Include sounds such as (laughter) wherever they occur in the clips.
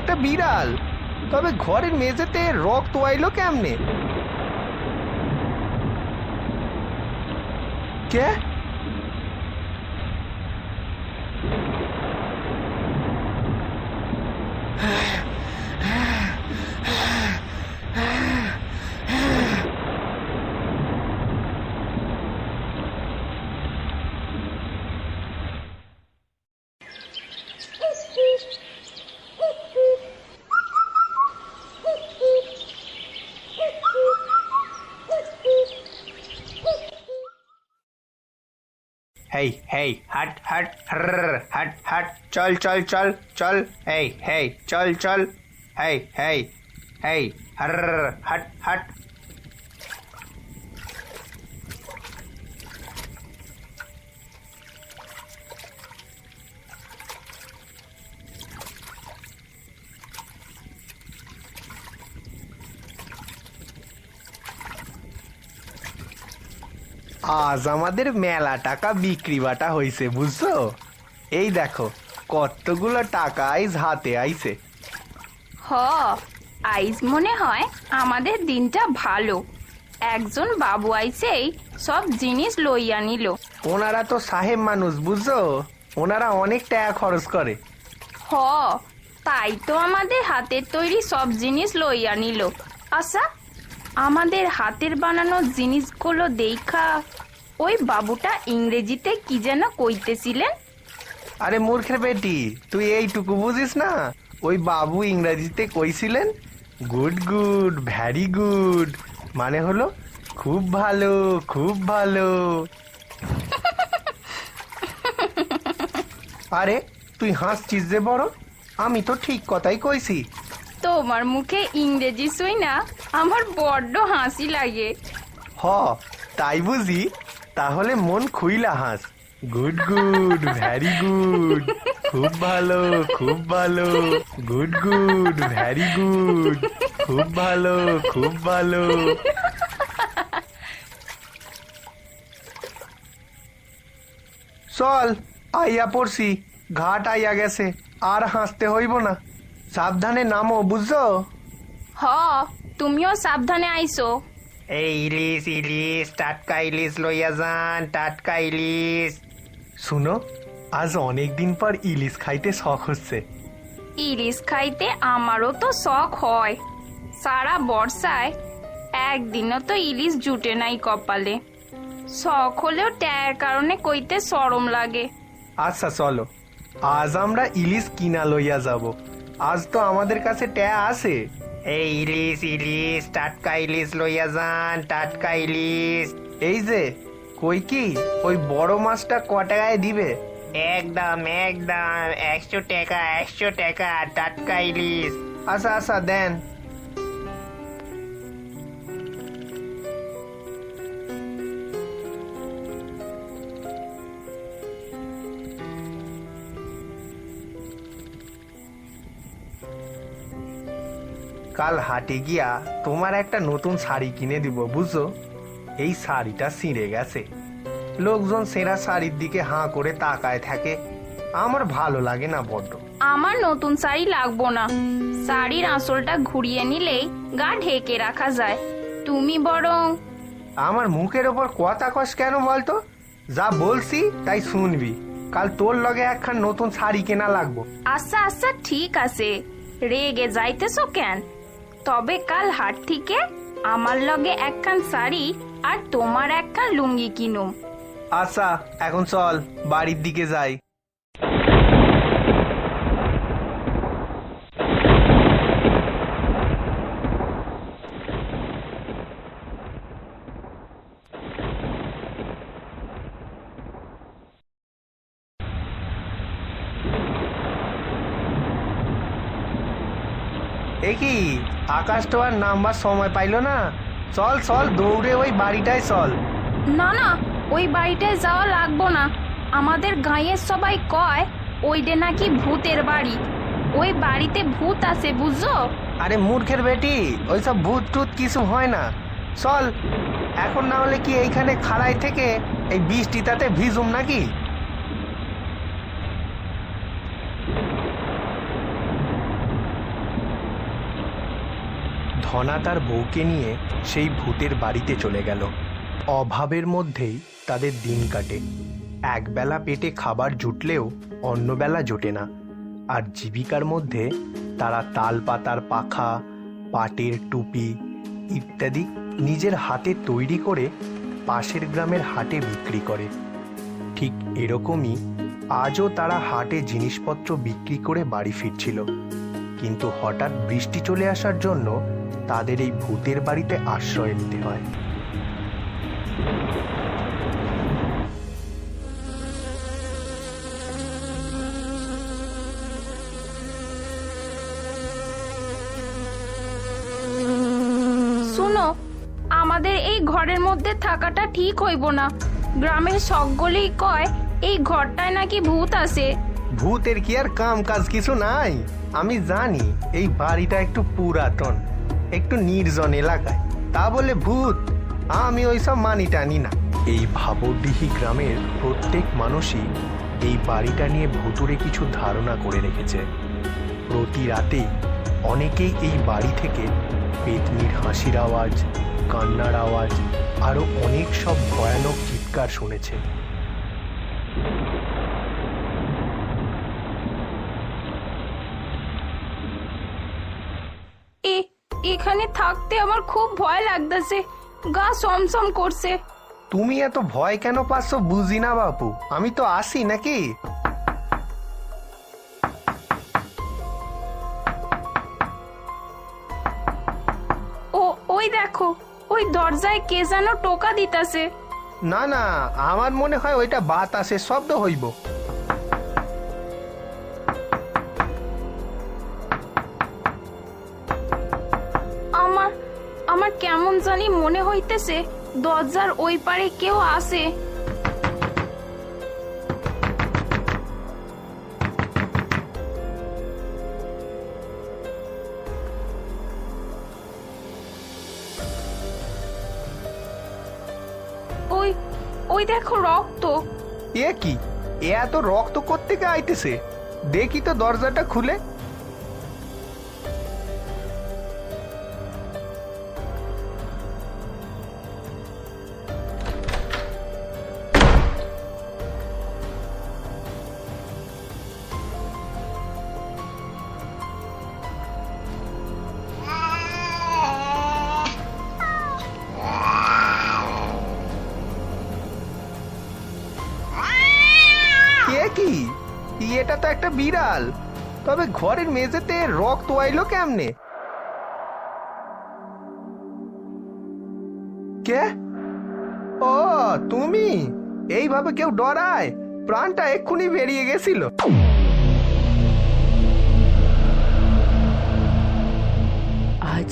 একটা বিড়াল। তবে ঘরের মেঝেতে রক্ত আইলো কেমনে? কে? হেই হেই হাট হাট হ্রর, হাট হাট চল চল চল চল হেই হেই চল চল হেই হেই হেই হ্রর, হাট হাট আজ আমাদের মেলা টাকা বিক্রি বাটা হয়েছে বুঝছ? এই দেখো কতগুলো টাকা আইজ হাতে আইছে। হ আইজ মনে হয় আমাদের দিনটা ভালো। একজন বাবু আইসেই সব জিনিস লইয়া নিল। ওনারা তো সাহেব মানুষ বুঝছ? ওনারা অনেক টাকা খরচ করে। হ তাই তো আমাদের হাতের তৈরি সব জিনিস লইয়া নিল। আচ্ছা আমাদের হাতের বানানো জিনিসগুলো দেখা ওই বাবুটা ইংরেজিতে কি যেন কইতেছিলেন? আরে মূর্খের বেটি তুই এইটুকু বুঝিস না? ওই বাবু ইংরেজিতে কইছিলেন গুড গুড ভ্যারি গুড মানে হলো খুব ভালো খুব ভালো (laughs) আরে তুই হাসছিস যে বড়? আমি তো ঠিক কথাই কইছি। তোমার মুখে ইংরেজি শুই না? আমার বড্ড হাসি লাগে। হ তাই বুঝি? তাহলে মন খুইলা হাস। Good good very good. খুব ভালো খুব ভালো। Good good very good. খুব ভালো খুব ভালো। চল আইয়া পড়ছি। ঘাট আইয়া গেছে। আর হাসতে হইব না। সাবধানে নামো বুঝছ? হ। তুমিও সাবধানে আইসো। এই ইলিশ ইলিশ টাটকা ইলিশ লইয়া যান টাটকা ইলিশ। শুনো আজ অনেক দিন পর ইলিশ খাইতে শখ হচ্ছে। ইলিশ খাইতে আমারও তো শখ হয়। সারা বর্ষায় একদিনও তো ইলিশ জুটে নাই কপালে। শখ হলেও ট্যার কারণে কইতে সরম লাগে। আচ্ছা চলো। আজ আমরা ইলিশ কিনা লইয়া যাব। আজ তো আমাদের কাছে ট্যা আছে। এই ইলিশ ইলিশ টাটকা ইলিশ লইয়া যান টাটকা ইলিশ। এই যে কই কি? ওই বড় মাছটা ক টাকায় দিবে? একদম একদম। একশো টাকা একশো টাকা টাটকা ইলিশ। আচ্ছা আচ্ছা দেন। কাল হাটে গিয়া তোমার একটা নতুন শাড়ি কিনে দিব বুঝছ? এই শাড়িটা ছিঁড়ে গেছে। লোকজন সেরা শাড়ির দিকে হাঁ করে তাকায় থাকে। আমার ভালো লাগে না বড্ড। আমার নতুন শাড়ি লাগবো না। শাড়ির আঁচলটা ঘুরিয়ে নিলেই গা ঢেকে রাখা যায়। তুমি বরং আমার মুখের ওপর কথা কস কেন বলতো? যা বলছি তাই শুনবি। কাল তোর লগে একখান নতুন শাড়ি কেনা লাগবো। আচ্ছা আচ্ছা ঠিক আছে। রেগে যাইতেছো কেন? তবে কাল হাট থেকে আমার লগে একখান শাড়ি আর তোমার একখান লুঙ্গি কিনো আচ্ছা এখন চল, বাড়ির দিকে যাই এ কি আকাশ তো আর নামবার সময় পাইলো না। চল চল দৌড়ে ওই বাড়িটায় চল। না না ওই বাড়িটায় যাওয়া লাগবো না। আমাদের গাঁয়ের সবাই কয় ওইটা নাকি ভূতের বাড়ি। ওই বাড়িতে ভূত আছে বুঝছ? আরে মূর্খের বেটি ওইসব ভূত টুত কিছু হয় না। চল এখন না হলে কি এইখানে খাড়াই থেকে এই বৃষ্টিটাতে ভিজুম নাকি? ধনা তার বউকে নিয়ে সেই ভূতের বাড়িতে চলে গেল। অভাবের মধ্যেই তাদের দিন কাটে। একবেলা পেটে খাবার জুটলেও অন্যবেলা জোটে না। আর জীবিকার মধ্যে তারা তাল পাতার পাখা, পাটের টুপি ইত্যাদি নিজের হাতে তৈরি করে পাশের গ্রামের হাটে বিক্রি করে। ঠিক এরকমই আজও তারা হাটে জিনিসপত্র বিক্রি করে বাড়ি ফিরছিল। কিন্তু হঠাৎ বৃষ্টি চলে আসার জন্য তাদের এই ভূতের বাড়িতে আশ্রয় নিতে হয়। শুনো আমাদের এই ঘরের মধ্যে থাকাটা ঠিক হইব না। গ্রামের সকলেই কয় এই ঘরটায় নাকি ভূত আছে। ভূতের কি আর কাম কাজ কিছু নাই? আমি জানি এই বাড়িটা একটু পুরাতন। একটু নির্জন এলাকায়। তা বলে ভূত, আমি ওইসব মানি টানি না। এই ভাবডিহি গ্রামের প্রত্যেক মানুষই এই বাড়িটা নিয়ে ভুতুরে কিছু ধারণা করে রেখেছে। প্রতি রাতেই অনেকেই এই বাড়ি থেকে পেতনির হাসির আওয়াজ, কান্নার আওয়াজ আরও অনেক সব ভয়ানক চিৎকার শুনেছে এ এখানে থাকতে আমার খুব ভয় লাগতেছে গা সমসম করছে। তুমি এত ভয় কেন পাচ্ছ বুঝি না বাপু আমি তো আসি নাকি? ও ওই দেখো ওই দরজায় কে যেন টোকা দিতাছে। না না আমার মনে হয় ওইটা বাতাসের শব্দ হইব। জানি মনে হইতেছে দরজার ওই পারে কেউ আসে ওই ওই দেখো রক্ত। এ কি? এ এত রক্ত কোত্থেকে আইতেছে? দেখি তো দরজাটা খুলে। কি এটা তো একটা বিড়াল। তবে ঘরের মেঝেতে রক্ত আইলো কেমনে? কে? ও তুমি? এইভাবে কেউ ডরায়? প্রাণটা এক্ষুনি বেরিয়ে গেছিল। আজ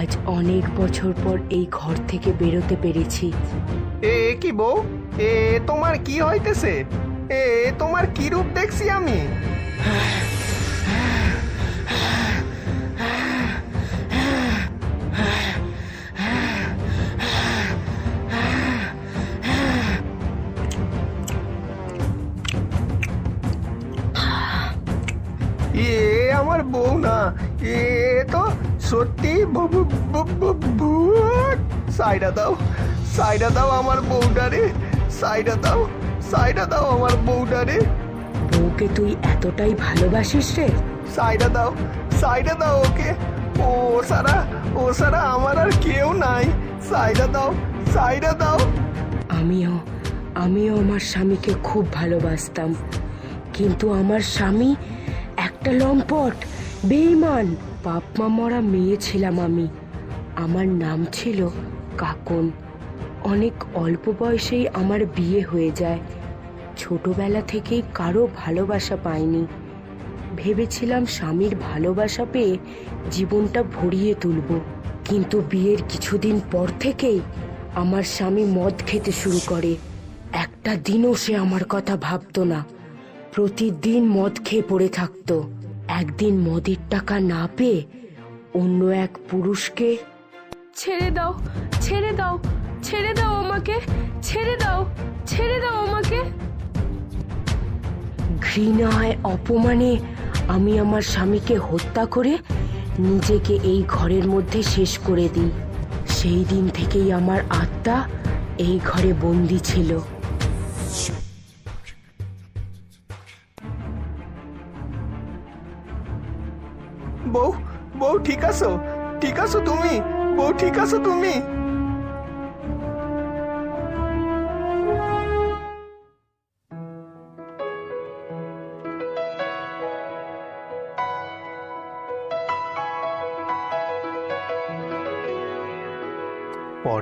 আজ অনেক বছর পর এই ঘর থেকে বেরোতে পেরেছি। এ এ কি বউ? এ তোমার কি হইতেছে? এ, তোমার কি রূপ দেখছি আমি? এ, আমার বউ না। এ, তো সত্যি সাইডা দাও সাইডা দাও আমার বউটারে সাইডা দাও। সাইডা দাও আমার বউটারে। বউকে তুই এতটাই ভালোবাসিস রে। সাইডা দাও সাইডা দাও ওকে। ও সারা ও সারা আমার আর কেউ নাই। সাইডা দাও সাইডা দাও। আমিও আমিও আমার স্বামীকে খুব ভালোবাসতাম। কিন্তু আমার স্বামী একটা লম্পট বেইমান বাপ মা মরা মেয়ে ছিলাম আমি। আমার নাম ছিল কাকন। অনেক অল্প বয়সেই আমার বিয়ে হয়ে যায়। ছোটবেলা থেকেই কারও ভালোবাসা পাইনি। ভেবেছিলাম স্বামীর ভালোবাসা পেয়ে জীবনটা ভরিয়ে তুলব। কিন্তু বিয়ের কিছুদিন পর থেকেই আমার স্বামী মদ খেতে শুরু করে। একটা দিনও সে আমার কথা ভাবতো না। প্রতিদিন মদ খেয়ে পড়ে থাকতো। একদিন মদের টাকা না পেয়ে অন্য এক পুরুষকে ছেড়ে দাও ছেড়ে দাও। ছেড়ে দাও আমাকে ছেড়ে দাও ছেড়ে দাও আমাকে। ঘৃণায় অপমানে আমি আমার স্বামীকে হত্যা করে নিজেকে এই ঘরের মধ্যে শেষ করে দিই। সেই দিন থেকেই আমার আত্মা এই ঘরে বন্দি ছিল। বউ বউ ঠিক আছো? ঠিক আছো তুমি? বউ ঠিক আছো তুমি?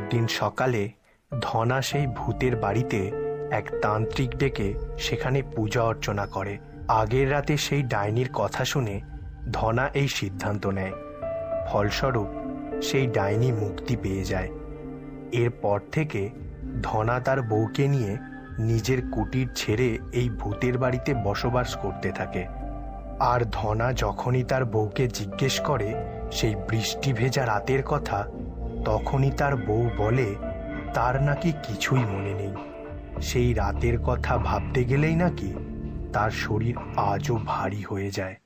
পরদিন সকালে ধনা সেই ভূতের বাড়িতে এক তান্ত্রিক ডেকে সেখানে পূজা অর্চনা করে। আগের রাতে সেই ডাইনির কথা শুনে ধনা এই সিদ্ধান্ত নেয়। ফলস্বরূপ সেই ডাইনি মুক্তি পেয়ে যায়। এরপর থেকে ধনা তার বউকে নিয়ে নিজের কুটির ছেড়ে এই ভূতের বাড়িতে বসবাস করতে থাকে। আর ধনা যখনই তার বউকে জিজ্ঞেস করে, সেই বৃষ্টি ভেজা রাতের কথা তখনই তার বউ বলে, তার নাকি কিছুই মনে নেই। সেই রাতের কথা ভাবতে গেলেই নাকি তার শরীর আজও ভারী হয়ে যায়।